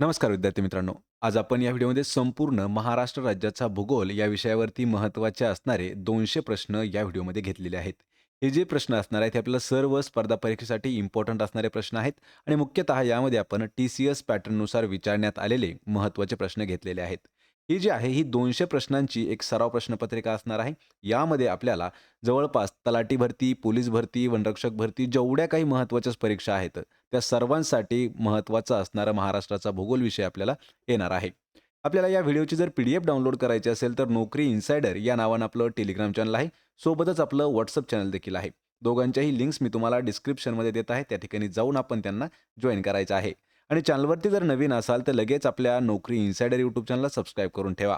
नमस्कार विद्यार्थी मित्रांनो. आज आपण या व्हिडिओमध्ये संपूर्ण महाराष्ट्र राज्याचा भूगोल या विषयावरती महत्त्वाचे असणारे दोनशे प्रश्न या व्हिडिओमध्ये घेतलेले आहेत. हे जे प्रश्न असणार आहेत हे आपल्याला सर्व स्पर्धा परीक्षेसाठी इम्पॉर्टंट असणारे प्रश्न आहेत आणि मुख्यतः यामध्ये आपण टी सी एस पॅटर्ननुसार विचारण्यात आलेले महत्त्वाचे प्रश्न घेतलेले आहेत. ही जी आहे ही दोनशे प्रश्नांची एक सराव प्रश्नपत्रिका असणार आहे. यामध्ये आपल्याला जवळपास तलाठी भरती पोलीस भरती वनरक्षक भरती जेवढ्या काही महत्त्वाच्या परीक्षा आहेत त्या सर्वांसाठी महत्त्वाचा असणारा महाराष्ट्राचा भूगोल विषय आपल्याला येणार आहे. आपल्याला या व्हिडिओची जर पी डी एफ डाउनलोड करायची असेल तर नोकरी इन्सायडर या नावानं आपलं टेलिग्राम चॅनल आहे. सोबतच आपलं व्हॉट्सअप चॅनल देखील आहे. दोघांच्याही लिंक्स मी तुम्हाला डिस्क्रिप्शनमध्ये देत आहे. त्या ठिकाणी जाऊन आपण त्यांना जॉईन करायचं आहे. आणि चॅनलवरती जर नवीन असाल तर लगेच आपल्या नोकरी इन्सायडर यूट्यूब चॅनलला सबस्क्राईब करून ठेवा.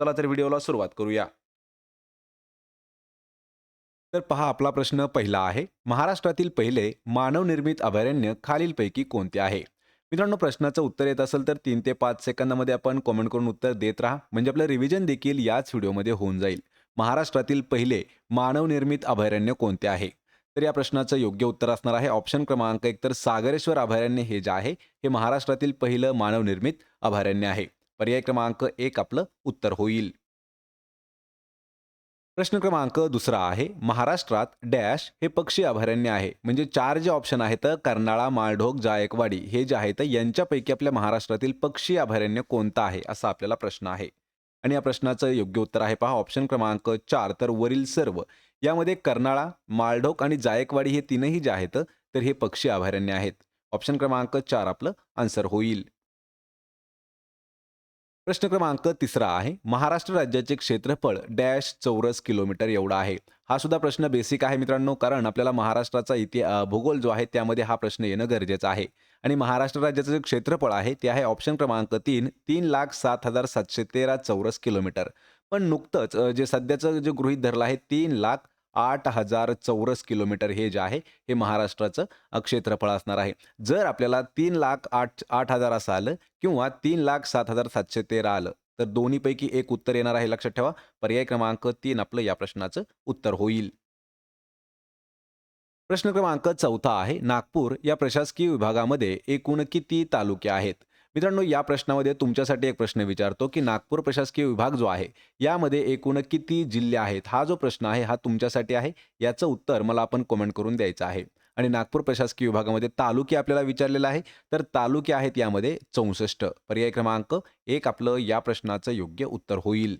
चला तर व्हिडिओला सुरुवात करूया. तर पहा आपला प्रश्न पहिला आहे. महाराष्ट्रातील पहिले मानवनिर्मित अभयारण्य खालीलपैकी कोणते आहे? मित्रांनो प्रश्नाचं उत्तर येत असेल तर तीन ते पाच सेकंदामध्ये आपण कॉमेंट करून उत्तर देत राहा. म्हणजे आपलं रिव्हिजन देखील याच व्हिडिओमध्ये होऊन जाईल. महाराष्ट्रातील पहिले मानवनिर्मित अभयारण्य कोणते आहे? तर या प्रश्नाचं योग्य उत्तर असणार आहे. ऑप्शन क्रमांक एक तर सागरेश्वर अभयारण्य हे जे आहे हे महाराष्ट्रातील पहिलं मानवनिर्मित अभयारण्य आहे. पर्याय क्रमांक एक आपलं उत्तर होईल. प्रश्न क्रमांक दुसरा आहे. महाराष्ट्रात डॅश हे पक्षी अभयारण्य आहे. म्हणजे चार जे ऑप्शन आहेत कर्नाळा माळढोक जायकवाडी हे जे आहेत यांच्यापैकी आपल्या महाराष्ट्रातील पक्षी अभयारण्य कोणतं आहे असा आपल्याला प्रश्न आहे. आणि या प्रश्नाचं योग्य उत्तर आहे पहा. ऑप्शन क्रमांक चार तर वरील सर्व. यामध्ये कर्नाळा माळढोक आणि जायकवाडी हे तीनही जे आहेत तर हे पक्षी अभयारण्य आहेत. ऑप्शन क्रमांक चार आपलं आन्सर होईल. प्रश्न क्रमांक तिसरा आहे महाराष्ट्र राज्याचे क्षेत्रफळ डॅश चौरस किलोमीटर एवढा आहे. हा सुद्धा प्रश्न बेसिक आहे मित्रांनो कारण आपल्याला महाराष्ट्राचा इति भूगोल जो आहे त्यामध्ये हा प्रश्न येणं गरजेचं आहे. आणि महाराष्ट्र राज्याचं जे क्षेत्रफळ आहे ते आहे ऑप्शन क्रमांक तीन तीन लाख सात हजार सातशे तेरा चौरस किलोमीटर. पण नुकतंच अ, जे सध्याचं जे गृहीत धरलं आहे तीन लाख आठ हजार चौरस किलोमीटर हे जे आहे हे महाराष्ट्राचं अ, क्षेत्रफळ असणार आहे. जर आपल्याला तीन लाख आठ आठ हजार असं आलं किंवा तीन लाख सात हजार सातशे तेरा आलं तर दोन्हीपैकी एक उत्तर येणार आहे लक्षात ठेवा. पर्याय क्रमांक तीन आपलं या प्रश्नाचं उत्तर होईल. प्रश्न क्रमांक चौथा आहे नागपूर या प्रशासकीय विभागामध्ये एकूण किती तालुके आहेत? मित्रांनो या प्रश्नामध्ये तुमच्यासाठी एक प्रश्न विचारतो की नागपूर प्रशासकीय विभाग जो आहे यामध्ये एकूण किती जिल्हे आहेत? हा जो प्रश्न आहे हा तुमच्यासाठी आहे? याचं उत्तर मला आपण कमेंट करून द्यायचं आहे. आणि नागपूर प्रशासकीय विभागामध्ये तालुके आपल्याला विचारलेला आहे तर तालुके आहेत यामध्ये चौसष्ट. पर्याय क्रमांक एक आपलं या प्रश्नाचं योग्य उत्तर होईल.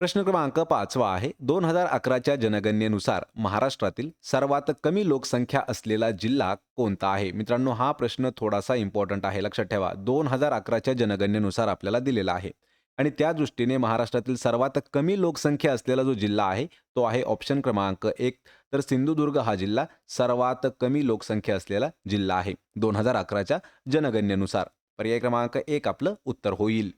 प्रश्न क्रमांक पाचवा आहे. दोन हजार अकराच्या जनगणनेनुसार महाराष्ट्रातील सर्वात कमी लोकसंख्या असलेला जिल्हा कोणता आहे? मित्रांनो हा प्रश्न थोडासा इम्पॉर्टंट आहे. लक्षात ठेवा. दोन हजार अकराच्या जनगणनेनुसार आपल्याला दिलेला आहे. आणि त्या दृष्टीने महाराष्ट्रातील सर्वात कमी लोकसंख्या असलेला जो जिल्हा आहे तो आहे ऑप्शन क्रमांक एक. तर सिंधुदुर्ग हा जिल्हा सर्वात कमी लोकसंख्या असलेला जिल्हा आहे. दोन हजार अकराच्या जनगणनेनुसार. पर्याय क्रमांक एक आपलं उत्तर होईल.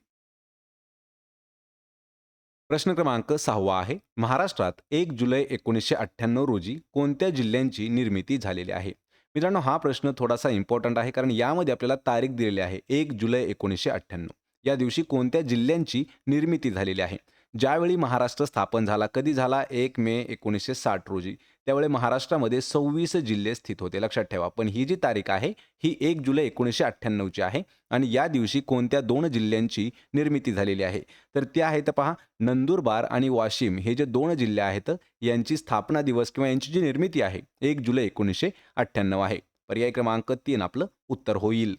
प्रश्न क्रमांक सहावा आहे. महाराष्ट्रात एक जुलै एकोणीसशे अठ्ठ्याण्णव रोजी कोणत्या जिल्ह्यांची निर्मिती झालेली आहे? मित्रांनो हा प्रश्न थोडासा इम्पॉर्टंट आहे कारण यामध्ये आपल्याला तारीख दिलेली आहे. एक जुलै एकोणीसशे अठ्ठ्याण्णव. या दिवशी कोणत्या जिल्ह्यांची निर्मिती झालेली आहे? ज्यावेळी महाराष्ट्र स्थापन झाला कधी झाला? एक मे एकोणीसशे साठ रोजी. त्यावेळी महाराष्ट्रामध्ये सव्वीस जिल्हे स्थित होते. लक्षात ठेवा. पण ही जी तारीख आहे ही एक जुलै एकोणीसशे अठ्ठ्याण्णवची आहे आणि या दिवशी कोणत्या दोन जिल्ह्यांची निर्मिती झालेली आहे? तर ते आहेत पहा नंदुरबार आणि वाशिम. हे जे दोन जिल्हे आहेत यांची स्थापना दिवस किंवा यांची जी निर्मिती आहे एक जुलै एकोणीसशे अठ्ठ्याण्णव आहे. पर्याय क्रमांक तीन आपलं उत्तर होईल.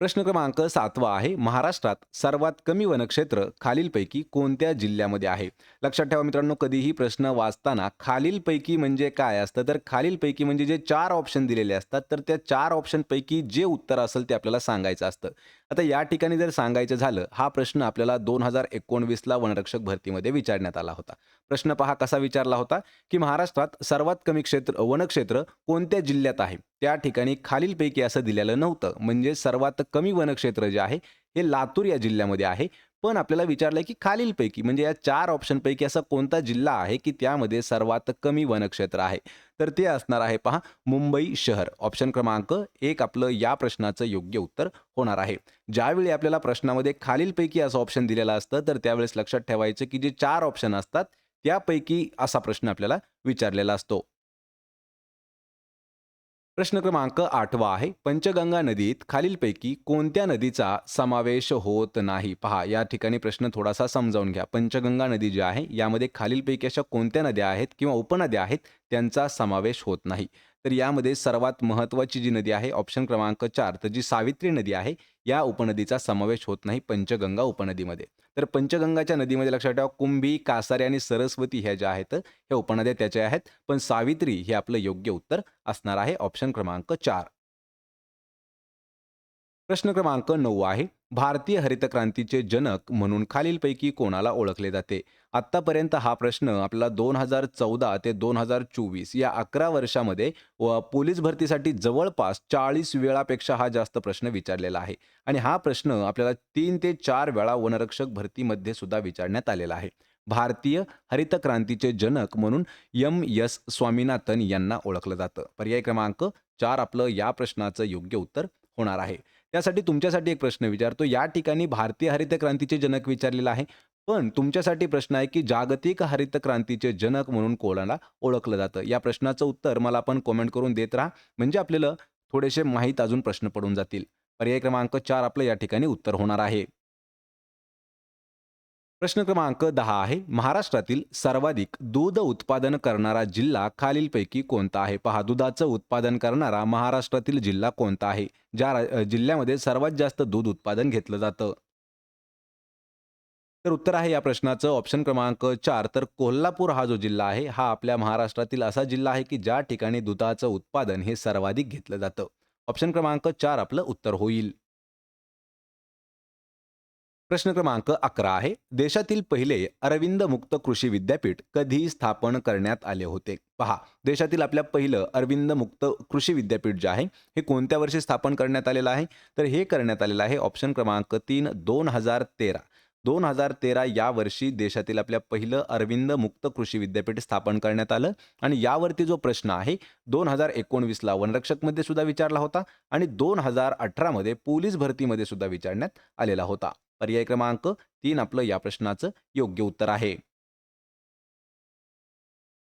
प्रश्न क्रमांक सातवा आहे. महाराष्ट्रात सर्वात कमी वनक्षेत्र खालीलपैकी कोणत्या जिल्ह्यामध्ये आहे? लक्षात ठेवा मित्रांनो कधीही प्रश्न वाचताना खालीलपैकी म्हणजे काय असतं? तर खालीलपैकी म्हणजे जे चार ऑप्शन दिलेले असतात तर त्या चार ऑप्शनपैकी जे उत्तर असेल ते आपल्याला सांगायचं असतं. आता या ठिकाणी जर सांगायचं झालं हा प्रश्न आपल्याला दोन हजार एकोणवीसला वनरक्षक भरतीमध्ये विचारण्यात आला होता. प्रश्न पहा कसा विचारला होता की महाराष्ट्रात सर्वात कमी क्षेत्र वनक्षेत्र कोणत्या जिल्ह्यात आहे? त्या ठिकाणी खालीलपैकी असं दिलेलं नव्हतं. म्हणजे सर्वात कमी वनक्षेत्र जे आहे हे लातूर या जिल्ह्यामध्ये आहे. पण आपल्याला विचारलं की खालीलपैकी म्हणजे या चार ऑप्शनपैकी असा कोणता जिल्हा आहे की त्यामध्ये सर्वात कमी वनक्षेत्र आहे? तर ते असणार आहे पहा मुंबई शहर. ऑप्शन क्रमांक एक आपलं या प्रश्नाचं योग्य उत्तर होणार आहे. ज्यावेळी आपल्याला प्रश्नामध्ये खालीलपैकी असं ऑप्शन दिलेलं असतं तर त्यावेळेस लक्षात ठेवायचं की जे चार ऑप्शन असतात त्यापैकी असा प्रश्न आपल्याला विचारलेला असतो. प्रश्न क्रमांक आठवा आहे. पंचगंगा नदीत खालीलपैकी कोणत्या नदीचा समावेश होत नाही? पहा या ठिकाणी प्रश्न थोडासा समजावून घ्या. पंचगंगा नदी जी आहे यामध्ये खालीलपैकी अशा कोणत्या नद्या आहेत किंवा उपनद्या आहेत त्यांचा समावेश होत नाही. तर यामध्ये सर्वात महत्त्वाची जी नदी आहे ऑप्शन क्रमांक चार तर जी सावित्री नदी आहे या उपनदीचा समावेश होत नाही पंचगंगा उपनदीमध्ये. तर पंचगंगाच्या नदीमध्ये लक्षात ठेवा कुंभी कासारे आणि सरस्वती ह्या ज्या आहेत ह्या उपनद्या त्याच्या आहेत. पण सावित्री हे आपलं योग्य उत्तर असणार आहे ऑप्शन क्रमांक चार. प्रश्न क्रमांक नऊ आहे. भारतीय हरित क्रांतीचे जनक म्हणून खालीलपैकी कोणाला ओळखले जाते? आत्तापर्यंत हा प्रश्न आपल्याला दोन हजार चौदा ते दोन हजार चोवीस या अकरा वर्षामध्ये व पोलीस भरतीसाठी जवळपास चाळीस वेळापेक्षा हा जास्त प्रश्न विचारलेला आहे. आणि हा प्रश्न आपल्याला तीन ते चार वेळा वनरक्षक भरतीमध्ये सुद्धा विचारण्यात आलेला आहे. भारतीय हरित क्रांतीचे जनक म्हणून एम. यस स्वामीनाथन यांना ओळखलं जातं. पर्याय क्रमांक चार आपलं या प्रश्नाचं योग्य उत्तर होणार आहे. त्यासाठी तुमच्यासाठी एक प्रश्न विचारतो. या ठिकाणी भारतीय हरित क्रांतीचे जनक विचारलेला आहे. पण तुमच्यासाठी प्रश्न आहे की जागतिक हरित क्रांतीचे जनक म्हणून कोणाला ओळखलं जातं? या प्रश्नाचं उत्तर मला आपण कॉमेंट करून देत राहा. म्हणजे आपल्याला थोडेसे माहीत अजून प्रश्न पडून जातील. पर्याय क्रमांक चार आपलं या ठिकाणी उत्तर होणार आहे. प्रश्न क्रमांक दहा आहे. महाराष्ट्रातील सर्वाधिक दूध उत्पादन करणारा जिल्हा खालीलपैकी कोणता आहे? पहा दुधाचं उत्पादन करणारा महाराष्ट्रातील जिल्हा कोणता आहे? ज्या जिल्ह्यामध्ये सर्वात जास्त दूध उत्पादन घेतलं जातं. तर उत्तर आहे या प्रश्नाचं. ऑप्शन क्रमांक चार. तर कोल्हापूर हा जो जिल्हा आहे हा आपल्या महाराष्ट्रातील असा जिल्हा आहे की ज्या ठिकाणी दुधाचं उत्पादन हे सर्वाधिक घेतलं जातं. ऑप्शन क्रमांक चार आपलं उत्तर होईल. प्रश्न क्रमांक अकरा आहे. देशातील पहिले अरविंद मुक्त कृषी विद्यापीठ कधी स्थापन करण्यात आले होते. पहा देशातील आपल्या पहिलं अरविंद मुक्त कृषी विद्यापीठ जे आहे हे कोणत्या वर्षी स्थापन करण्यात आलेलं आहे? तर हे करण्यात आलेलं आहे ऑप्शन क्रमांक तीन दोन हजार तेरा. दोन हजार तेरा या वर्षी देशातील आपल्या पहिलं अरविंद मुक्त कृषी विद्यापीठ स्थापन करण्यात आलं आणि यावरती जो प्रश्न आहे दोन हजार एकोणवीसला वनरक्षकमध्ये सुद्धा विचारला होता आणि दोन हजार अठरामध्ये पोलीस भरतीमध्ये सुद्धा विचारण्यात आलेला होता. पर्याय क्रमांक तीन आपलं या प्रश्नाचं योग्य उत्तर आहे.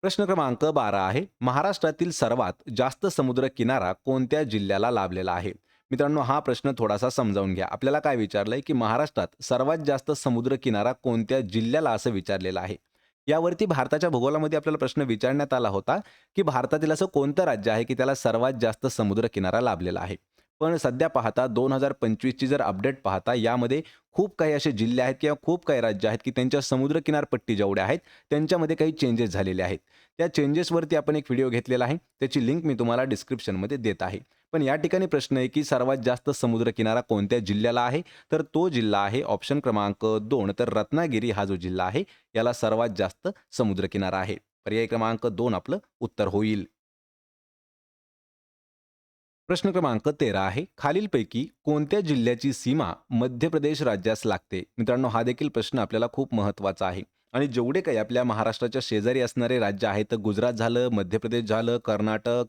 प्रश्न क्रमांक बारा आहे. महाराष्ट्रातील सर्वात जास्त समुद्र किनारा कोणत्या जिल्ह्याला लाभलेला आहे? मित्रांनो हा प्रश्न थोडासा समजावून घ्या. आपल्याला काय विचारलंय की महाराष्ट्रात सर्वात जास्त समुद्र किनारा कोणत्या जिल्ह्याला असं विचारलेलं आहे? यावरती भारताच्या भूगोलामध्ये आपल्याला प्रश्न विचारण्यात आला होता की भारतातील असं कोणतं राज्य आहे की त्याला सर्वात जास्त समुद्र किनारा लाभलेला आहे? पण सध्या पाहता दोन हजार पंचवीसची जर अपडेट पाहता यामध्ये खूप काही असे जिल्हे आहेत किंवा खूप काही राज्य आहेत की त्यांच्या समुद्र किनारपट्टी जेवढ्या आहेत त्यांच्यामध्ये काही चेंजेस झालेले आहेत. त्या चेंजेसवरती आपण एक व्हिडिओ घेतलेला आहे. त्याची लिंक मी तुम्हाला डिस्क्रिप्शनमध्ये देत आहे. पण या ठिकाणी प्रश्न आहे की सर्वात जास्त समुद्र किनारा कोणत्या जिल्ह्याला आहे? तर तो जिल्हा आहे ऑप्शन क्रमांक दोन. तर रत्नागिरी हा जो जिल्हा आहे याला सर्वात जास्त समुद्र किनारा आहे. पर्याय क्रमांक दोन आपलं उत्तर होईल. प्रश्न क्रमांक तेरा आहे. खालीलपैकी कोणत्या जिल्ह्याची सीमा मध्य प्रदेश राज्यास लागते? मित्रांनो हा देखील प्रश्न आपल्याला खूप महत्त्वाचा आहे. आणि जेवढे काही आपल्या महाराष्ट्राच्या शेजारी असणारे राज्य आहेत तर गुजरात झालं मध्य प्रदेश झालं कर्नाटक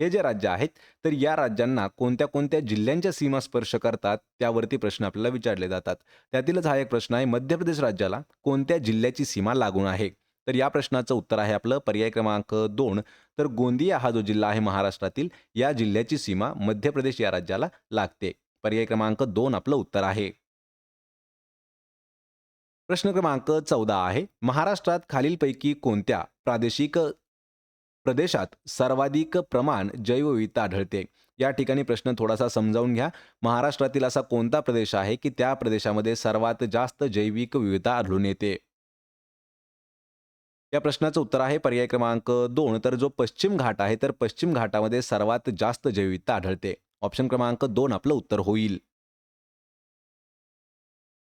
हे जे राज्य आहेत तर या राज्यांना कोणत्या कोणत्या जिल्ह्यांच्या सीमा स्पर्श करतात? त्यावरती प्रश्न आपल्याला विचारले जातात. त्यातीलच हा एक प्रश्न आहे. मध्य प्रदेश राज्याला कोणत्या जिल्ह्याची सीमा लागून आहे? तर या प्रश्नाचं उत्तर आहे आपलं पर्याय क्रमांक दोन. तर गोंदिया हा जो जिल्हा आहे महाराष्ट्रातील या जिल्ह्याची सीमा मध्य प्रदेश या राज्याला लागते. पर्याय क्रमांक दोन आपलं उत्तर आहे. प्रश्न क्रमांक चौदा आहे. महाराष्ट्रात खालीलपैकी कोणत्या प्रादेशिक प्रदेशात सर्वाधिक प्रमाण जैवविविधता आढळते? या ठिकाणी प्रश्न थोडासा समजावून घ्या. महाराष्ट्रातील असा कोणता प्रदेश आहे की त्या प्रदेशामध्ये सर्वात जास्त जैविक विविधता आढळून येते? या प्रश्नाचं उत्तर आहे पर्याय क्रमांक दोन. तर जो पश्चिम घाट आहे तर पश्चिम घाटामध्ये सर्वात जास्त जैविकता आढळते. ऑप्शन क्रमांक दोन आपलं उत्तर होईल.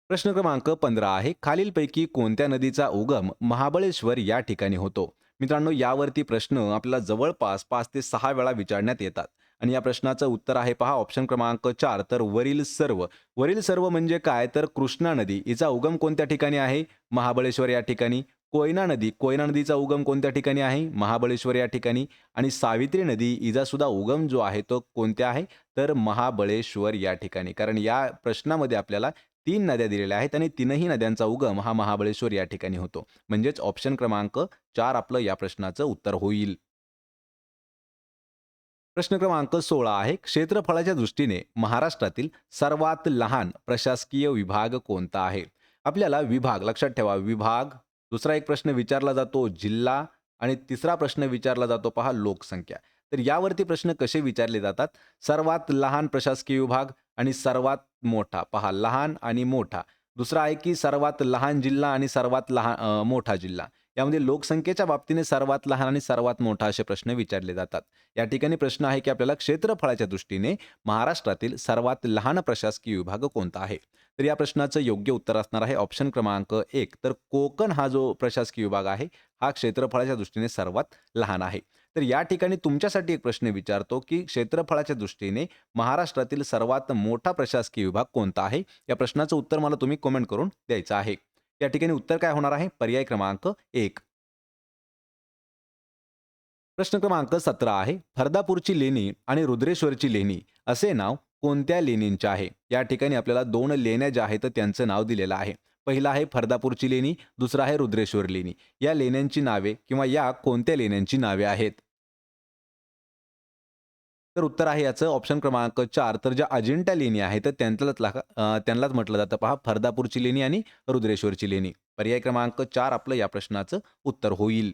प्रश्न क्रमांक पंधरा आहे. खालीलपैकी कोणत्या नदीचा उगम महाबळेश्वर या ठिकाणी होतो? मित्रांनो यावरती प्रश्न आपल्याला जवळपास पाच ते सहा वेळा विचारण्यात येतात. आणि या प्रश्नाचं उत्तर आहे पहा ऑप्शन क्रमांक चार तर वरील सर्व. वरील सर्व म्हणजे काय? तर कृष्णा नदी. हिचा उगम कोणत्या ठिकाणी आहे? महाबळेश्वर या ठिकाणी. कोयना नदी कोयना नदीचा उगम कोणत्या ठिकाणी आहे? महाबळेश्वर या ठिकाणी. आणि सावित्री नदी हिचा सुद्धा उगम जो आहे तो कोणत्या आहे? तर महाबळेश्वर या ठिकाणी. कारण या प्रश्नामध्ये आपल्याला तीन नद्या दिलेल्या आहेत आणि तीनही नद्यांचा उगम हा महाबळेश्वर या ठिकाणी होतो. म्हणजेच ऑप्शन क्रमांक चार आपलं या प्रश्नाचं उत्तर होईल. प्रश्न क्रमांक सोळा आहे. क्षेत्रफळाच्या दृष्टीने महाराष्ट्रातील सर्वात लहान प्रशासकीय विभाग कोणता आहे? आपल्याला विभाग लक्षात ठेवा विभाग दुसरा एक प्रश्न विचारला जातो जिल्हा आणि तिसरा प्रश्न विचारला जातो पहा लोकसंख्या. तर यावरती प्रश्न कसे विचारले जातात? सर्वात लहान प्रशासकीय विभाग आणि सर्वात मोठा. पहा लहान आणि मोठा. दुसरा आहे की सर्वात लहान जिल्हा आणि सर्वात लहान मोठा जिल्हा. यामध्ये लोकसंख्येच्या बाबतीने सर्वात लहान आणि सर्वात मोठा असे प्रश्न विचारले जातात. या ठिकाणी प्रश्न आहे की आपल्याला क्षेत्रफळाच्या दृष्टीने महाराष्ट्रातील सर्वात लहान प्रशासकीय विभाग कोणता आहे? तर या प्रश्नाचं योग्य उत्तर असणार आहे ऑप्शन क्रमांक एक. तर कोकण हा जो प्रशासकीय विभाग आहे हा क्षेत्रफळाच्या दृष्टीने सर्वात लहान आहे. तर या ठिकाणी तुमच्यासाठी एक प्रश्न विचारतो की क्षेत्रफळाच्या दृष्टीने महाराष्ट्रातील सर्वात मोठा प्रशासकीय विभाग कोणता आहे? या प्रश्नाचं उत्तर मला तुम्ही कमेंट करून द्यायचं आहे. या ठिकाणी उत्तर काय होणार आहे? पर्याय क्रमांक एक. प्रश्न क्रमांक सतरा आहे. फरदापूरची लेणी आणि रुद्रेश्वरची लेणी असे नाव कोणत्या लेणींचे आहे? या ठिकाणी आपल्याला दोन लेण्या ज्या आहेत त्यांचं नाव दिलेलं आहे. पहिला आहे फरदापूरची लेणी दुसरा आहे रुद्रेश्वर लेणी. या लेण्यांची नावे किंवा या कोणत्या लेण्यांची नावे आहेत? तर उत्तर आहे याचं. ऑप्शन क्रमांक चार. तर ज्या अजिंठा लेणी आहेत तर त्यांनाच ला- त्यांनाच म्हटलं जातं. पहा फरदापूरची लेणी आणि रुद्रेश्वरची लेणी. पर्याय क्रमांक चार आपलं या प्रश्नाचं उत्तर होईल.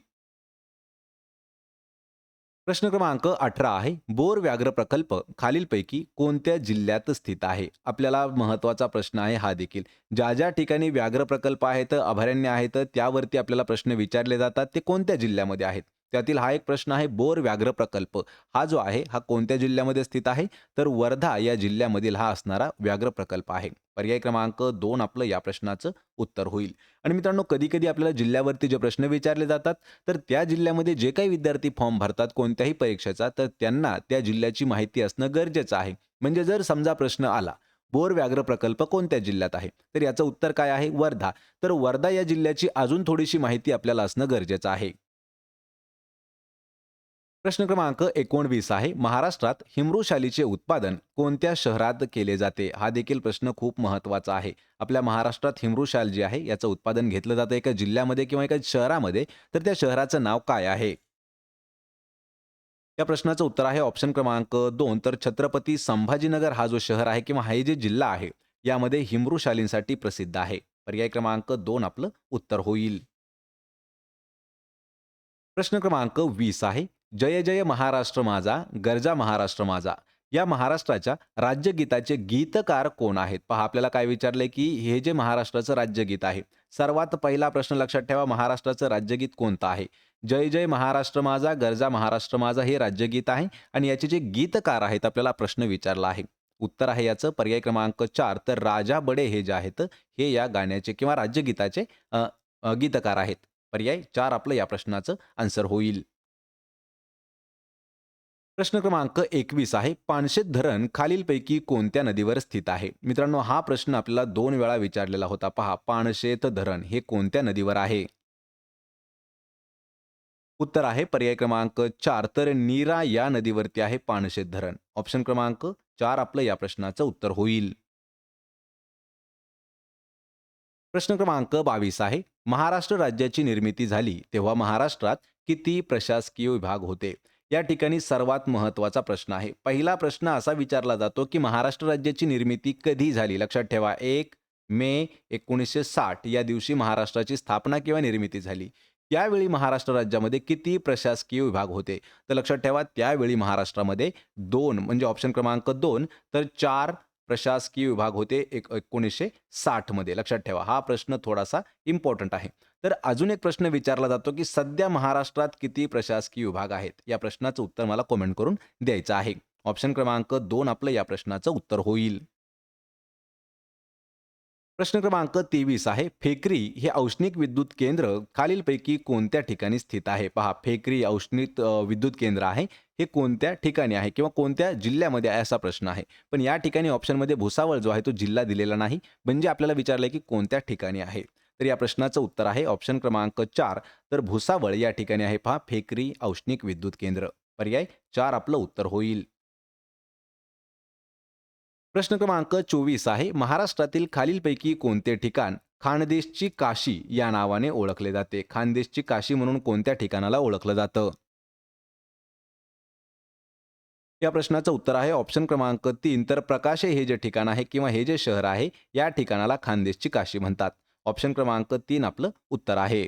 प्रश्न क्रमांक अठरा आहे. बोर व्याघ्र प्रकल्प खालीलपैकी कोणत्या जिल्ह्यात स्थित आहे? आपल्याला महत्त्वाचा प्रश्न आहे हा देखील. ज्या ज्या ठिकाणी व्याघ्र प्रकल्प आहेत अभयारण्य आहेत त्यावरती आपल्याला प्रश्न विचारले जातात. ते कोणत्या जिल्ह्यामध्ये आहेत? त्यातील हा एक प्रश्न आहे बोर व्याघ्र प्रकल्प. हा जो आहे हा कोणत्या जिल्ह्यामध्ये स्थित आहे? तर वर्धा या जिल्ह्यामधील हा असणारा व्याघ्र प्रकल्प आहे. पर्याय क्रमांक दोन आपलं या प्रश्नाचं उत्तर होईल. आणि मित्रांनो कधी कधी आपल्याला जिल्ह्यावरती जे प्रश्न विचारले जातात तर त्या जिल्ह्यामध्ये जे काही विद्यार्थी फॉर्म भरतात कोणत्याही परीक्षेचा तर त्यांना त्या जिल्ह्याची माहिती असणं गरजेचं आहे. म्हणजे जर समजा प्रश्न आला बोर व्याघ्र प्रकल्प कोणत्या जिल्ह्यात आहे? तर याचं उत्तर काय आहे? वर्धा. तर वर्धा या जिल्ह्याची अजून थोडीशी माहिती आपल्याला असणं गरजेचं आहे. प्रश्न क्रमांक एकोणवीस आहे. महाराष्ट्रात हिमृशालीचे उत्पादन कोणत्या शहरात केले जाते? हा देखील प्रश्न खूप महत्त्वाचा आहे. आपल्या महाराष्ट्रात हिमृशाल जी आहे याचं उत्पादन घेतलं जातं एका जिल्ह्यामध्ये किंवा एका शहरामध्ये. तर त्या शहराचं नाव काय आहे? या प्रश्नाचं उत्तर आहे ऑप्शन क्रमांक दोन. तर छत्रपती संभाजीनगर हा जो शहर आहे किंवा हा जे जिल्हा आहे यामध्ये हिमृशालींसाठी प्रसिद्ध आहे. पर्याय क्रमांक दोन आपलं उत्तर होईल. प्रश्न क्रमांक वीस आहे. जय जय महाराष्ट्र माझा गरजा महाराष्ट्र माझा. या महाराष्ट्राच्या राज्यगीताचे गीतकार कोण आहेत? पहा आपल्याला काय विचारले की हे जे महाराष्ट्राचं राज्यगीत आहे सर्वात पहिला प्रश्न लक्षात ठेवा महाराष्ट्राचं राज्यगीत कोणतं आहे? जय जय महाराष्ट्र माझा गरजा महाराष्ट्र माझा हे राज्यगीत आहे आणि याचे जे गीतकार आहेत आपल्याला प्रश्न विचारला आहे. उत्तर आहे याचं पर्याय क्रमांक चार तर राजा बडे हे जे आहेत हे या गाण्याचे किंवा राज्यगीताचे गीतकार आहेत. पर्याय चार आपलं या प्रश्नाचं आन्सर होईल. प्रश्न क्रमांक एकवीस आहे. पानशेत धरण खालीलपैकी कोणत्या नदीवर स्थित आहे? मित्रांनो हा प्रश्न आपल्याला दोन वेळा विचारलेला होता. पहा पानशेत धरण हे कोणत्या नदीवर आहे? उत्तर आहे पर्याय क्रमांक चार. तर नीरा या नदीवरती आहे पानशेत धरण. ऑप्शन क्रमांक चार आपलं या प्रश्नाचं उत्तर होईल. प्रश्न क्रमांक बावीस आहे. महाराष्ट्र राज्याची निर्मिती झाली तेव्हा महाराष्ट्रात किती प्रशासकीय विभाग होते? या ठिकाणी सर्वात महत्त्वाचा प्रश्न आहे. पहिला प्रश्न असा विचारला जातो की महाराष्ट्र राज्याची निर्मिती कधी झाली? लक्षात ठेवा एक मे एकोणीसशे साठ या दिवशी महाराष्ट्राची स्थापना किंवा निर्मिती झाली. त्यावेळी महाराष्ट्र राज्यामध्ये किती प्रशासकीय विभाग होते? तर लक्षात ठेवा त्यावेळी महाराष्ट्रामध्ये दोन म्हणजे ऑप्शन क्रमांक दोन तर चार प्रशासकीय विभाग होते एक एकोणीसशे साठमध्ये लक्षात ठेवा हा प्रश्न थोडासा इम्पॉर्टंट आहे. तर अजून एक प्रश्न विचारला जातो की सध्या महाराष्ट्रात किती प्रशासकीय विभाग आहेत? या प्रश्नाचं उत्तर मला कमेंट करून द्यायचं आहे. ऑप्शन क्रमांक दोन आपलं या प्रश्नाचं उत्तर होईल. प्रश्न क्रमांक तेवीस आहे फेकरी हे औष्णिक विद्युत केंद्र खालीलपैकी कोणत्या ठिकाणी स्थित आहे? पहा फेकरी औष्णिक विद्युत केंद्र आहे. हे कोणत्या ठिकाणी आहे किंवा कोणत्या जिल्ह्यामध्ये आहे असा प्रश्न आहे. पण या ठिकाणी ऑप्शनमध्ये भुसावळ जो आहे तो जिल्हा दिलेला नाही. म्हणजे आपल्याला विचारलंय की कोणत्या ठिकाणी आहे? तर या प्रश्नाचं उत्तर आहे ऑप्शन क्रमांक चार. तर भुसावळ या ठिकाणी आहे पहा. फेकरी औष्णिक विद्युत केंद्र. पर्याय चार आपलं उत्तर होईल. प्रश्न क्रमांक चोवीस आहे. महाराष्ट्रातील खालीलपैकी कोणते ठिकाण खानदेशची काशी या नावाने ओळखले जाते? खानदेशची काशी म्हणून कोणत्या ठिकाणाला ओळखलं जातं? या प्रश्नाचं उत्तर आहे ऑप्शन क्रमांक तीन. तर प्रकाशे हे जे ठिकाण आहे किंवा हे जे शहर आहे या ठिकाणाला खानदेशची काशी म्हणतात. ऑप्शन क्रमांक तीन आपलं उत्तर आहे.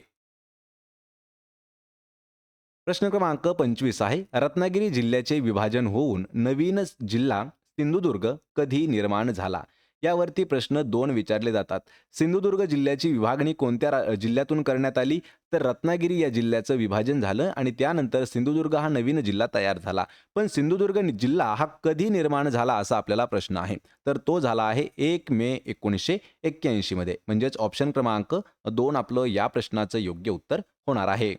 प्रश्न क्रमांक पंचवीस आहे. रत्नागिरी जिल्ह्याचे विभाजन होऊन नवीन जिल्हा सिंधुदुर्ग कधी निर्माण झाला? यावरती प्रश्न दोन विचारले जातात. सिंधुदुर्ग जिल्ह्याची विभागणी कोणत्या जिल्ह्यातून करण्यात आली? तर रत्नागिरी या जिल्ह्याचं विभाजन झालं आणि त्यानंतर सिंधुदुर्ग हा नवीन जिल्हा तयार झाला. पण सिंधुदुर्ग जिल्हा हा कधी निर्माण झाला असा आपल्याला प्रश्न आहे. तर तो झाला आहे एक मे एकोणीसशे एक्क्याऐंशी मध्ये. म्हणजेच ऑप्शन क्रमांक दोन आपलं या प्रश्नाचं योग्य उत्तर होणार आहे.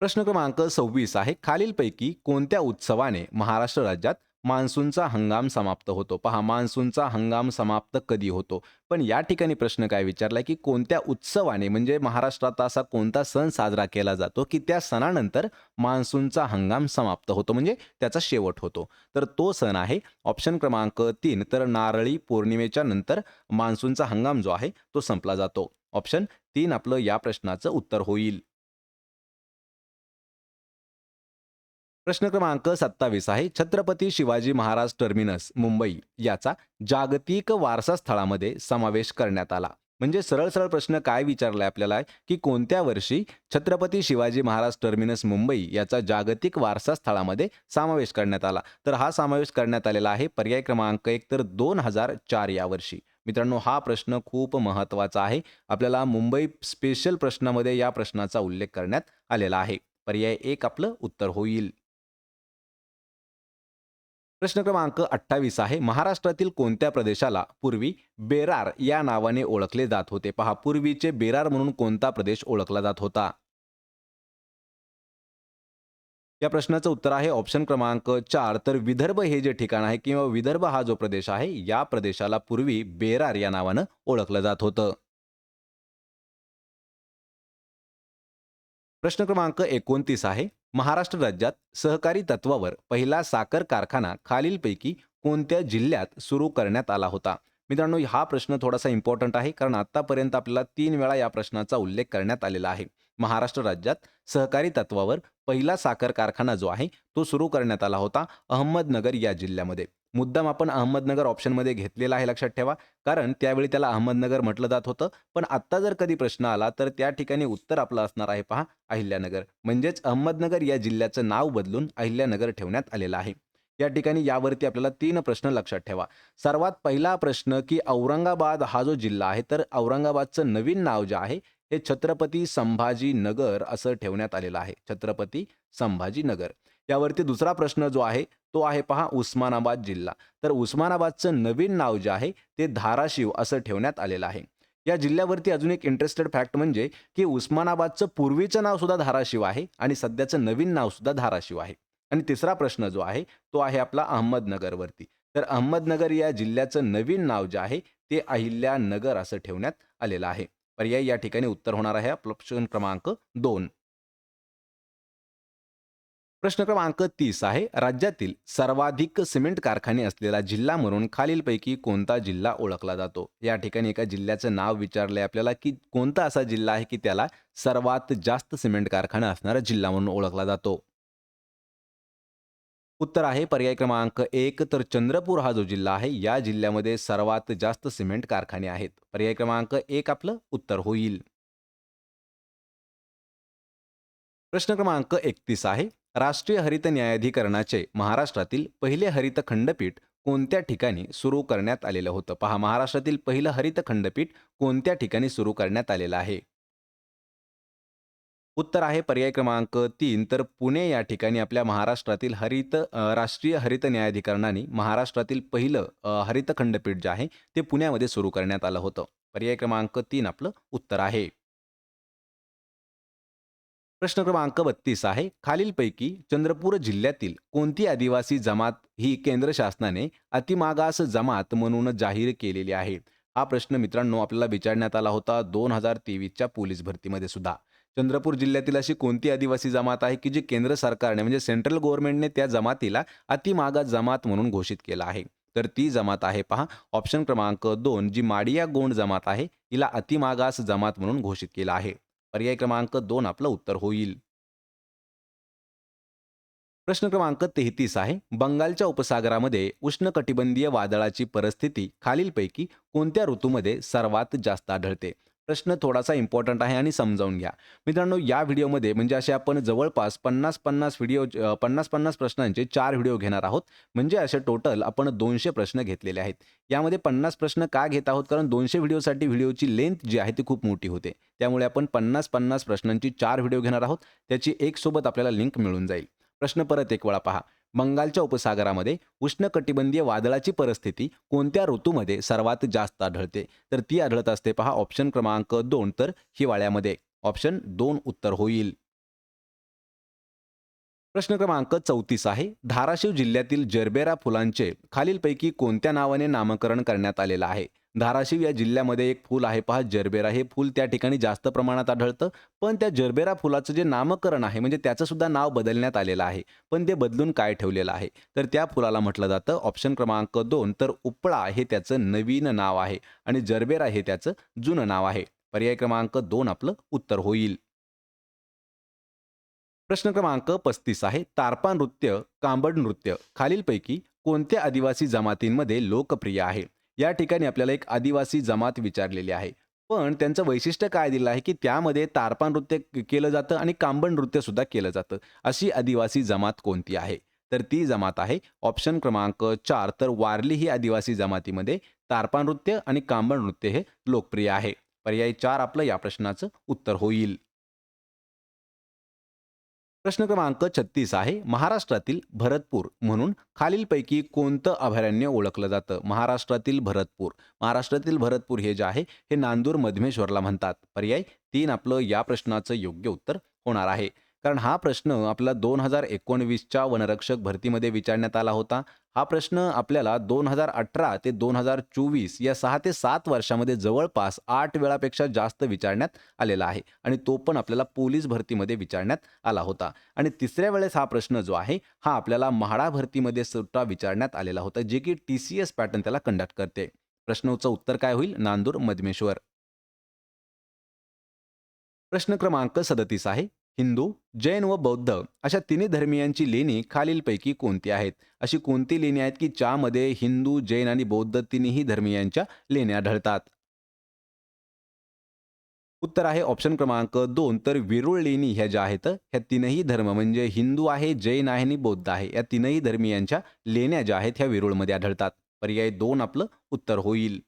प्रश्न क्रमांक सव्वीस आहे. खालीलपैकी कोणत्या उत्सवाने महाराष्ट्र राज्यात मान्सूनचा हंगाम समाप्त होतो. पहा मान्सूनचा हंगाम समाप्त कधी होतो? पण या ठिकाणी प्रश्न काय विचारलाय की कोणत्या उत्सवाने म्हणजे महाराष्ट्रात असा कोणता सण साजरा केला जातो की त्या सणानंतर मान्सूनचा हंगाम समाप्त होतो म्हणजे त्याचा शेवट होतो? तर तो सण आहे ऑप्शन क्रमांक तीन तर नारळी पौर्णिमेच्या नंतर मान्सूनचा हंगाम जो आहे तो संपला जातो. ऑप्शन तीन आपलं या प्रश्नाचं उत्तर होईल. प्रश्न क्रमांक सत्तावीस आहे. छत्रपती शिवाजी महाराज टर्मिनस मुंबई याचा जागतिक वारसा स्थळामध्ये समावेश करण्यात आला. म्हणजे सरळ सरळ प्रश्न काय विचारलाय आपल्याला की कोणत्या वर्षी छत्रपती शिवाजी महाराज टर्मिनस मुंबई याचा जागतिक वारसा स्थळामध्ये समावेश करण्यात आला? तर हा समावेश करण्यात आलेला आहे पर्याय क्रमांक एक तर दोन हजार चार या वर्षी. मित्रांनो हा प्रश्न खूप महत्त्वाचा आहे. आपल्याला मुंबई स्पेशल प्रश्नामध्ये या प्रश्नाचा उल्लेख करण्यात आलेला आहे. पर्याय एक आपलं उत्तर होईल. प्रश्न क्रमांक अठ्ठावीस आहे. महाराष्ट्रातील कोणत्या प्रदेशाला पूर्वी बेरार या नावाने ओळखले जात होते? पहा पूर्वीचे बेरार म्हणून कोणता प्रदेश ओळखला जात होता? या प्रश्नाचं उत्तर आहे ऑप्शन क्रमांक चार. तर विदर्भ हे जे ठिकाण आहे किंवा विदर्भ हा जो प्रदेश आहे या प्रदेशाला पूर्वी बेरार या नावानं ओळखलं जात होतं. प्रश्न क्रमांक एकोणतीस आहे. महाराष्ट्र राज्यात सहकारी तत्वावर पहिला साखर कारखाना खालीलपैकी कोणत्या जिल्ह्यात सुरू करण्यात आला होता? मित्रांनो हा प्रश्न थोडासा इम्पॉर्टंट आहे कारण आतापर्यंत आपल्याला तीन वेळा या प्रश्नाचा उल्लेख करण्यात आलेला आहे. महाराष्ट्र राज्यात सहकारी तत्वावर पहिला साखर कारखाना जो आहे तो सुरू करण्यात आला होता अहमदनगर या जिल्ह्यामध्ये. मुद्दाम आपण अहमदनगर ऑप्शनमध्ये घेतलेला आहे लक्षात ठेवा. कारण त्यावेळी त्याला अहमदनगर म्हटलं जात होतं. पण आत्ता जर कधी प्रश्न आला तर त्या ठिकाणी उत्तर आपलं असणार आहे पहा अहिल्यानगर. म्हणजेच अहमदनगर या जिल्ह्याचं नाव बदलून अहिल्यानगर ठेवण्यात आलेलं आहे. या ठिकाणी यावरती आपल्याला तीन प्रश्न लक्षात ठेवा. सर्वात पहिला प्रश्न की औरंगाबाद हा जो जिल्हा आहे तर औरंगाबादचं नवीन नाव जे आहे हे छत्रपती संभाजी नगर असं ठेवण्यात आलेलं आहे. छत्रपती संभाजी नगर. यावरती दुसरा प्रश्न जो आहे तो आहे पहा उस्मानाबाद जिल्हा. तर उस्मानाबादचं नवीन नाव जे आहे ते धाराशिव असं ठेवण्यात आलेलं आहे. या जिल्ह्यावरती अजून एक इंटरेस्टेड फॅक्ट म्हणजे की उस्मानाबादचं पूर्वीचं नाव सुद्धा धाराशिव आहे आणि सध्याचं नवीन नाव सुद्धा धाराशिव आहे. आणि तिसरा प्रश्न जो आहे तो आहे आपला अहमदनगरवरती. तर अहमदनगर या जिल्ह्याचं नवीन नाव जे आहे ते अहिल्यानगर असं ठेवण्यात आलेलं आहे. पर्याय या ठिकाणी उत्तर होणार आहे. आपलं ऑप्शन क्रमांक दोन. प्रश्न क्रमांक तीस आहे. राज्यातील सर्वाधिक सिमेंट कारखाने असलेला जिल्हा म्हणून खालीलपैकी कोणता जिल्हा ओळखला जातो? या ठिकाणी एका जिल्ह्याचं नाव विचारलंय आपल्याला की कोणता असा जिल्हा आहे की त्याला सर्वात जास्त सिमेंट कारखाना असणारा जिल्हा म्हणून ओळखला जातो? उत्तर आहे पर्याय क्रमांक एक तर चंद्रपूर हा जो जिल्हा आहे या जिल्ह्यामध्ये सर्वात जास्त सिमेंट कारखाने आहेत. पर्याय क्रमांक एक आपलं उत्तर होईल. प्रश्न क्रमांक एकतीस आहे. राष्ट्रीय हरित न्यायाधिकरणाचे महाराष्ट्रातील पहिले हरित खंडपीठ कोणत्या ठिकाणी सुरू करण्यात आलेलं होतं? पहा महाराष्ट्रातील पहिलं हरित खंडपीठ कोणत्या ठिकाणी सुरू करण्यात आलेलं आहे? उत्तर आहे पर्याय क्रमांक तीन. तर पुणे या ठिकाणी आपल्या महाराष्ट्रातील हरित राष्ट्रीय हरित न्यायाधिकरणाने महाराष्ट्रातील पहिलं हरित खंडपीठ जे आहे ते पुण्यामध्ये सुरू करण्यात आलं होतं. पर्याय क्रमांक तीन आपलं उत्तर आहे. प्रश्न क्रमांक बत्तीस आहे. खालीलपैकी चंद्रपूर जिल्ह्यातील कोणती आदिवासी जमात ही केंद्र शासनाने अतिमागास जमात म्हणून जाहीर केलेली आहे? हा प्रश्न मित्रांनो आपल्याला विचारण्यात आला होता दोन हजार तेवीसच्या पोलीस भरतीमध्ये सुद्धा. चंद्रपूर जिल्ह्यातील अशी कोणती आदिवासी जमात आहे की जी केंद्र सरकारने म्हणजे सेंट्रल गव्हर्नमेंटने त्या जमातीला अतिमागास जमात म्हणून घोषित केला आहे? तर ती जमात आहे पहा ऑप्शन क्रमांक दोन जी माडिया गोंड जमात आहे तिला अतिमागास जमात म्हणून घोषित केला आहे. पर्याय क्रमांक दोन आपलं उत्तर होईल. प्रश्न क्रमांक तेहतीस आहे. बंगालच्या उपसागरामध्ये उष्णकटिबंधीय वादळाची परिस्थिती खालीलपैकी कोणत्या ऋतूमध्ये सर्वात जास्त आढळते? प्रश्न थोडासा इम्पॉर्टंट आहे आणि समजावून घ्या. मित्रांनो या व्हिडिओमध्ये म्हणजे असे आपण जवळपास पन्नास पन्नास व्हिडिओ पन्नास पन्नास प्रश्नांचे चार व्हिडिओ घेणार आहोत. म्हणजे असे टोटल आपण दोनशे प्रश्न घेतलेले आहेत. यामध्ये पन्नास प्रश्न का घेत आहोत? कारण दोनशे व्हिडिओसाठी व्हिडिओची लेंथ जी आहे ती खूप मोठी होते. त्यामुळे आपण पन्नास पन्नास प्रश्नांची चार व्हिडिओ घेणार आहोत. त्याची एक सोबत आपल्याला लिंक मिळून जाईल. प्रश्न परत एक वेळा पहा. बंगालच्या उपसागरामध्ये उष्णकटिबंधीय वादळाची परिस्थिती कोणत्या ऋतूमध्ये सर्वात जास्त आढळते? तर ती आढळत असते पहा ऑप्शन क्रमांक दोन तर हिवाळ्यामध्ये. ऑप्शन दोन उत्तर होईल. प्रश्न क्रमांक चौतीस आहे. धाराशिव जिल्ह्यातील जरबेरा फुलांचे खालीलपैकी कोणत्या नावाने नामकरण करण्यात आलेलं आहे? धाराशिव या जिल्ह्यामध्ये एक फूल आहे पहा जरबेरा. हे फूल त्या ठिकाणी जास्त प्रमाणात आढळतं पण त्या जरबेरा फुलाचं जे नामकरण आहे म्हणजे त्याचं सुद्धा नाव बदलण्यात आलेलं आहे पण ते बदलून काय ठेवलेलं आहे? तर त्या फुलाला म्हटलं जातं ऑप्शन क्रमांक दोन तर उपळा हे त्याचं नवीन नाव आहे आणि जरबेरा हे त्याचं जुनं नाव आहे. पर्याय क्रमांक दोन आपलं उत्तर होईल. प्रश्न क्रमांक पस्तीस आहे तारपा नृत्य कांबड नृत्य. खालीलपैकी कोणत्या आदिवासी जमातींमध्ये लोकप्रिय आहे? या ठिकाणी आपल्याला एक आदिवासी जमात विचारलेली आहे. पण त्यांचं वैशिष्ट्य काय दिलं आहे की त्यामध्ये तारपा नृत्य केलं जातं आणि कांबण नृत्य सुद्धा केलं जातं. अशी आदिवासी जमात कोणती आहे? तर ती जमात आहे ऑप्शन क्रमांक चार. तर वारली ही आदिवासी जमातीमध्ये तारपा नृत्य आणि कांबण नृत्य हे लोकप्रिय आहे. पर्याय चार आपलं या प्रश्नाचं उत्तर होईल. प्रश्न क्रमांक छत्तीस आहे महाराष्ट्रातील भरतपूर म्हणून खालीलपैकी कोणतं अभयारण्य ओळखलं जातं? महाराष्ट्रातील भरतपूर. महाराष्ट्रातील भरतपूर हे जे आहे हे नांदूर मधमेश्वरला म्हणतात. पर्याय तीन आपलं या प्रश्नाचं योग्य उत्तर होणार आहे. कारण हा प्रश्न आपला दोन हजार एकोणवीसच्या वनरक्षक भरतीमध्ये विचारण्यात आला होता. हा प्रश्न आपल्याला दोन हजार अठरा ते दोन हजार चोवीस या सहा ते सात वर्षामध्ये जवळपास आठ वेळापेक्षा जास्त विचारण्यात आलेला आहे आणि तो पण आपल्याला पोलीस भरतीमध्ये विचारण्यात आला होता. आणि तिसऱ्या वेळेस हा प्रश्न जो आहे हा आपल्याला म्हाडा भरतीमध्ये सुद्धा विचारण्यात आलेला होता जे की टी सी एस पॅटर्न त्याला कंडक्ट करते. प्रश्नाचं उत्तर काय होईल? नांदूर मधमेश्वर. प्रश्न क्रमांक सदतीस आहे. हिंदू जैन व बौद्ध अशा तिन्ही धर्मियांची लेणी खालीलपैकी कोणती आहेत? अशी कोणती लेणी आहेत की ज्यामध्ये हिंदू जैन आणि बौद्ध तिन्ही धर्मियांच्या लेण्या आढळतात? उत्तर आहे ऑप्शन क्रमांक दोन. तर विरुळ लेणी ह्या ज्या आहेत ह्या तीनही धर्म म्हणजे हिंदू आहे जैन आहे आणि बौद्ध आहे या तीनही धर्मियांच्या लेण्या ज्या आहेत ह्या विरुळमध्ये आढळतात. पर्याय दोन आपलं उत्तर होईल.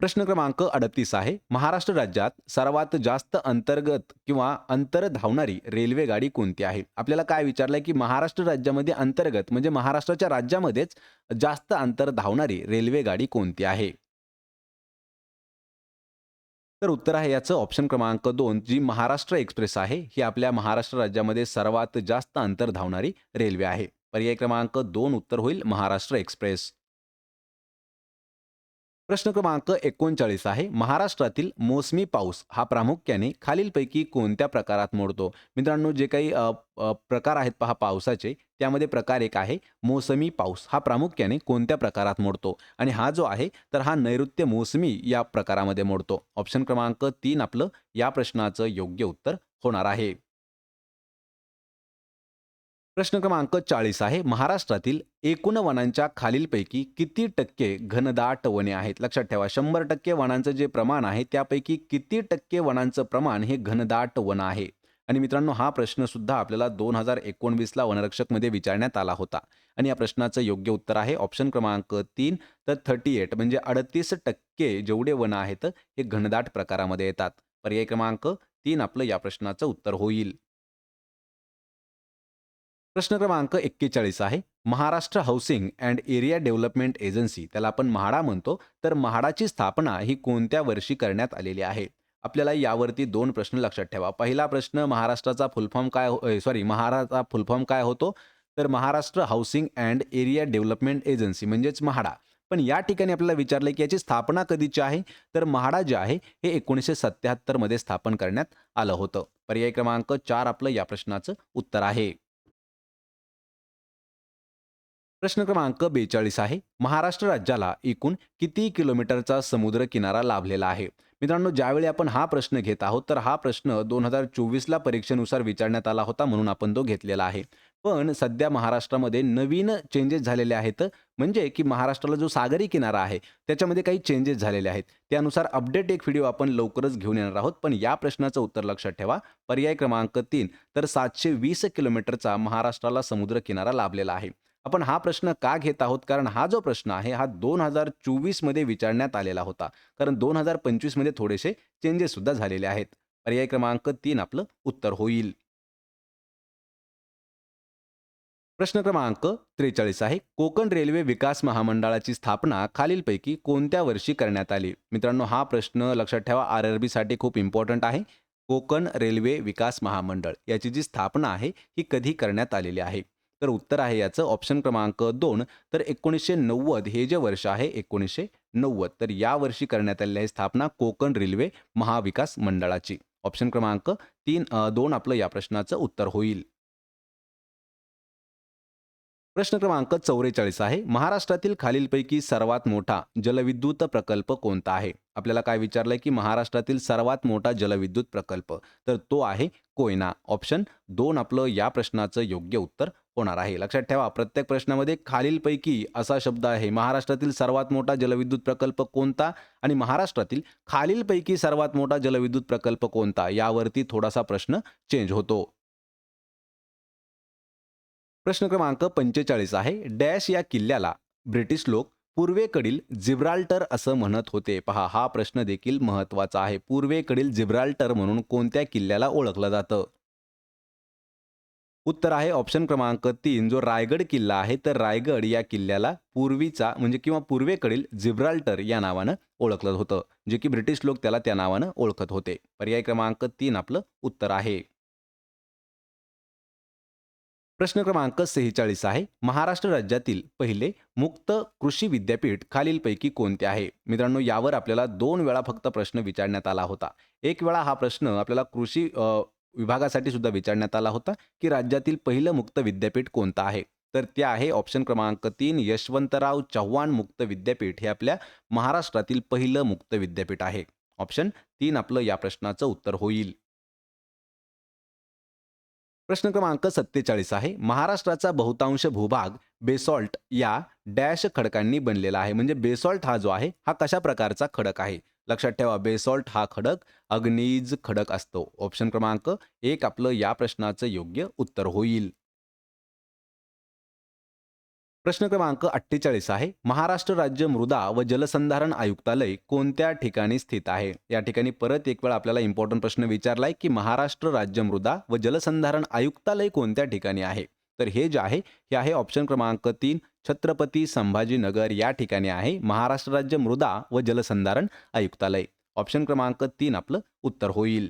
प्रश्न क्रमांक अडतीस आहे. महाराष्ट्र राज्यात सर्वात जास्त अंतर्गत किंवा अंतर धावणारी रेल्वे गाडी कोणती आहे? आपल्याला काय विचारलंय की महाराष्ट्र राज्यामध्ये अंतर्गत म्हणजे महाराष्ट्राच्या राज्यामध्येच जास्त अंतर धावणारी रेल्वे गाडी कोणती आहे? तर उत्तर आहे याचं ऑप्शन क्रमांक दोन जी महाराष्ट्र एक्सप्रेस आहे. ही आपल्या महाराष्ट्र राज्यामध्ये सर्वात जास्त अंतर धावणारी रेल्वे आहे. पर्याय क्रमांक दोन उत्तर होईल महाराष्ट्र एक्सप्रेस. प्रश्न क्रमांक एकोणचाळीस आहे महाराष्ट्रातील मोसमी पाऊस हा प्रामुख्याने खालीलपैकी कोणत्या प्रकारात मोडतो? मित्रांनो जे काही प्रकार आहेत पहा पावसाचे त्यामध्ये प्रकार एक आहे मोसमी पाऊस हा प्रामुख्याने कोणत्या प्रकारात मोडतो? आणि हा जो आहे तर हा नैऋत्य मोसमी या प्रकारामध्ये मोडतो. ऑप्शन क्रमांक तीन आपलं या प्रश्नाचं योग्य उत्तर होणार आहे. प्रश्न क्रमांक चाळीस आहे. महाराष्ट्रातील एकूण वनांच्या खालीलपैकी किती टक्के घनदाट वने आहेत? लक्षात ठेवा शंभर टक्के वनांचं जे प्रमाण आहे त्यापैकी किती टक्के वनांचं प्रमाण हे घनदाट वन आहे? आणि मित्रांनो हा प्रश्न सुद्धा आपल्याला दोन हजार एकोणवीसला वनरक्षकमध्ये विचारण्यात आला होता. आणि या प्रश्नाचं योग्य उत्तर आहे ऑप्शन क्रमांक तीन तर थर्टी एट म्हणजे अडतीस टक्के जेवढे वन आहेत हे घनदाट प्रकारामध्ये येतात. पर्याय क्रमांक तीन आपलं या प्रश्नाचं उत्तर होईल. प्रश्न क्रमांक एक्केचाळीस आहे. Maharashtra housing and area development agency त्याला आपण म्हाडा म्हणतो. तर म्हाडाची स्थापना ही कोणत्या वर्षी करण्यात आलेली आहे? आपल्याला यावरती दोन प्रश्न लक्षात ठेवा. पहिला प्रश्न महाराष्ट्राचा फुलफॉर्म काय हो-, सॉरी महाराष्ट्राचा फुलफॉर्म काय होतो? तर Maharashtra housing and area development agency म्हणजेच म्हाडा. पण या ठिकाणी आपल्याला विचारलं की याची स्थापना कधीची आहे? तर म्हाडा जे आहे हे एकोणीसशे सत्याहत्तरमध्ये स्थापन करण्यात आलं होतं. पर्याय क्रमांक चार आपलं या प्रश्नाचं उत्तर आहे. प्रश्न क्रमांक बेचाळीस आहे. महाराष्ट्र राज्याला एकूण किती किलोमीटरचा समुद्र किनारा लाभलेला आहे? मित्रांनो ज्यावेळी आपण हा प्रश्न घेत आहोत तर हा प्रश्न दोन हजार चोवीसला परीक्षेनुसार विचारण्यात आला होता म्हणून आपण तो घेतलेला आहे. पण सध्या महाराष्ट्रामध्ये नवीन चेंजेस झालेले आहेत. म्हणजे की महाराष्ट्राला जो सागरी किनारा आहे त्याच्यामध्ये काही चेंजेस झालेले आहेत. त्यानुसार अपडेट एक व्हिडिओ आपण लवकरच घेऊन येणार आहोत. पण या प्रश्नाचं उत्तर लक्षात ठेवा. पर्याय क्रमांक तीन. तर सातशे वीस किलोमीटरचा महाराष्ट्राला समुद्र किनारा लाभलेला आहे. आपण हा प्रश्न का घेत आहोत? कारण हा जो प्रश्न आहे हा दोन हजार चोवीसमध्ये विचारण्यात आलेला होता. कारण दोन हजार पंचवीसमध्ये थोडेसे चेंजेस सुद्धा झालेले आहेत. पर्याय क्रमांक तीन आपलं उत्तर होईल. प्रश्न क्रमांक त्रेचाळीस आहे. कोकण रेल्वे विकास महामंडळाची स्थापना खालीलपैकी कोणत्या वर्षी करण्यात आली? मित्रांनो हा प्रश्न लक्षात ठेवा. आर आर बीसाठी खूप इम्पॉर्टंट आहे. कोकण रेल्वे विकास महामंडळ याची जी स्थापना आहे ही कधी करण्यात आलेली आहे? तर उत्तर आहे याचं. ऑप्शन क्रमांक दोन. तर एकोणीसशे नव्वद हे जे वर्ष आहे एकोणीसशे नव्वद. तर या वर्षी करण्यात आलेली आहे स्थापना कोकण रेल्वे महाविकास मंडळाची. ऑप्शन क्रमांक तीन दोन आपलं या प्रश्नाचं उत्तर होईल. प्रश्न क्रमांक चौवेचाळीस आहे. महाराष्ट्रातील खालीलपैकी सर्वात मोठा जलविद्युत प्रकल्प कोणता आहे? आपल्याला काय विचारलंय की महाराष्ट्रातील सर्वात मोठा जलविद्युत प्रकल्प? तर तो आहे कोयना. ऑप्शन दोन आपलं या प्रश्नाचं योग्य उत्तर होणार आहे. लक्षात ठेवा प्रत्येक प्रश्नामध्ये खालीलपैकी असा शब्द आहे महाराष्ट्रातील सर्वात मोठा जलविद्युत प्रकल्प कोणता आणि महाराष्ट्रातील खालीलपैकी सर्वात मोठा जलविद्युत प्रकल्प कोणता? यावरती थोडासा प्रश्न चेंज होतो. प्रश्न क्रमांक पंचेचाळीस आहे. डॅश या किल्ल्याला ब्रिटिश लोक पूर्वेकडील जिब्राल्टर असं म्हणत होते. पहा हा प्रश्न देखील महत्त्वाचा आहे. पूर्वेकडील जिब्राल्टर म्हणून कोणत्या किल्ल्याला ओळखलं जातं? उत्तर आहे ऑप्शन क्रमांक तीन जो रायगड किल्ला आहे तर रायगड या किल्ल्याला पूर्वीचा म्हणजे किंवा पूर्वेकडील जिब्राल्टर या नावानं ओळखलं होतं जे की ब्रिटिश लोक त्याला त्या नावानं ओळखत होते. पर्याय क्रमांक तीन आपलं उत्तर आहे. प्रश्न क्रमांक सेहेचाळीस आहे. महाराष्ट्र राज्यातील पहिले मुक्त कृषी विद्यापीठ खालीलपैकी कोणते आहे? मित्रांनो यावर आपल्याला दोन वेळा फक्त प्रश्न विचारण्यात आला होता. एक वेळा हा प्रश्न आपल्याला कृषी विभागासाठी सुद्धा विचारण्यात आला होता की राज्यातील पहिलं मुक्त विद्यापीठ कोणतं आहे? तर ते आहे ऑप्शन क्रमांक तीन यशवंतराव चव्हाण मुक्त विद्यापीठ हे आपल्या महाराष्ट्रातील पहिलं मुक्त विद्यापीठ आहे. ऑप्शन तीन आपलं या प्रश्नाचं उत्तर होईल. प्रश्न क्रमांक सत्तेचाळीस आहे. महाराष्ट्राचा बहुतांश भूभाग बेसॉल्ट या डॅश खडकांनी बनलेला आहे. म्हणजे बेसॉल्ट हा जो आहे हा कशा प्रकारचा खडक आहे? लक्षात ठेवा बेसॉल्ट हा खडक अग्नीज खडक असतो. ऑप्शन क्रमांक एक आपलं या प्रश्नाचं योग्य उत्तर होईल. प्रश्न क्रमांक अठ्ठेचाळीस आहे. महाराष्ट्र राज्य मृदा व जलसंधारण आयुक्तालय कोणत्या ठिकाणी स्थित आहे? या ठिकाणी परत एक वेळ आपल्याला इम्पॉर्टंट प्रश्न विचारलाय की महाराष्ट्र राज्य मृदा व जलसंधारण आयुक्तालय कोणत्या ठिकाणी आहे? तर हे जे आहे हे आहे ऑप्शन क्रमांक तीन छत्रपती संभाजीनगर या ठिकाणी आहे. महाराष्ट्र राज्य मृदा व जलसंधारण आयुक्तालय. ऑप्शन क्रमांक तीन आपलं उत्तर होईल.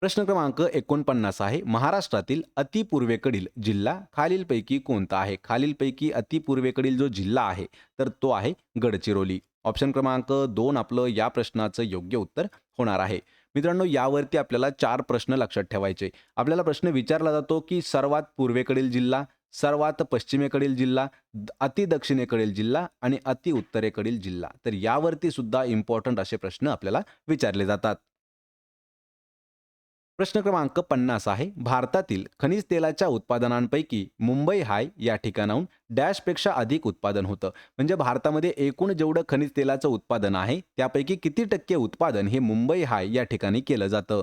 प्रश्न क्रमांक एकोणपन्नास आहे. महाराष्ट्रातील अतिपूर्वेकडील जिल्हा खालीलपैकी कोणता आहे? खालीलपैकी अतिपूर्वेकडील जो जिल्हा आहे तर तो आहे गडचिरोली. ऑप्शन क्रमांक दोन आपलं या प्रश्नाचं योग्य उत्तर होणार आहे. मित्रांनो यावरती आपल्याला चार प्रश्न लक्षात ठेवायचे. आपल्याला प्रश्न विचारला जातो की सर्वात पूर्वेकडील जिल्हा सर्वात पश्चिमेकडील जिल्हा द- अति दक्षिणेकडील जिल्हा आणि अति उत्तरेकडील जिल्हा. तर यावरती सुद्धा इम्पॉर्टंट असे प्रश्न आपल्याला विचारले जातात. प्रश्न क्रमांक पन्नास आहे. भारतातील खनिज तेलाच्या उत्पादनांपैकी मुंबई हाय या ठिकाणाहून डॅशपेक्षा अधिक उत्पादन होतं. म्हणजे भारतामध्ये एकूण जेवढं खनिज तेलाचं उत्पादन आहे त्यापैकी किती टक्के उत्पादन हे मुंबई हाय या ठिकाणी केलं जातं?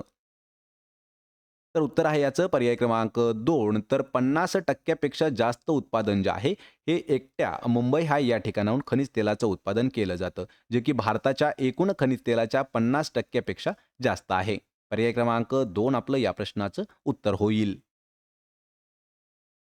तर उत्तर आहे याचं. पर्याय क्रमांक दोन. तर पन्नास टक्क्यापेक्षा जास्त उत्पादन जे आहे हे एकट्या मुंबई हाय या ठिकाणाहून खनिज तेलाचं उत्पादन केलं जातं जे की भारताच्या एकूण खनिज तेलाच्या पन्नास टक्क्यापेक्षा जास्त आहे. पर्याय क्रमांक दोन आपलं या प्रश्नाचं उत्तर होईल.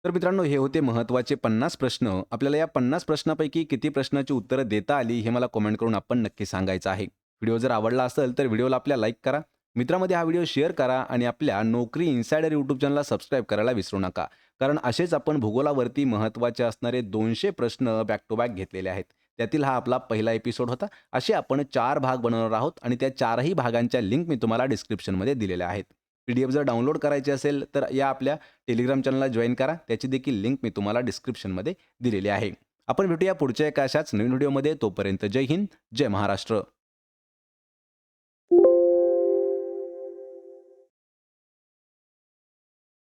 तर मित्रांनो हे होते महत्त्वाचे पन्नास प्रश्न. आपल्याला या पन्नास प्रश्नापैकी किती प्रश्नाची उत्तरं देता आली हे मला कमेंट करून आपण नक्की सांगायचं आहे. व्हिडिओ जर आवडला असेल तर व्हिडिओला आपल्या लाईक करा मित्रामध्ये हा व्हिडिओ शेअर करा आणि आपल्या नोकरी इन्सायडर यूट्यूब चॅनलला सबस्क्राईब करायला विसरू नका. कारण असेच आपण भूगोलावरती महत्त्वाचे असणारे दोनशे प्रश्न बॅक टू बॅक घेतलेले आहेत. त्यातील हा आपला पहिला एपिसोड होता. असे आपण चार भाग बनवणार आहोत आणि त्या चारही भागांच्या लिंक मी तुम्हाला डिस्क्रिप्शनमध्ये दिलेल्या आहेत. पी डी एफ जर डाउनलोड करायची असेल तर या आपल्या टेलिग्राम चॅनलला जॉईन करा. त्याची देखील लिंक मी तुम्हाला डिस्क्रिप्शनमध्ये दिलेली आहे. आपण भेटूया पुढच्या एका अशाच नवीन व्हिडिओमध्ये तोपर्यंत जय हिंद जय महाराष्ट्र.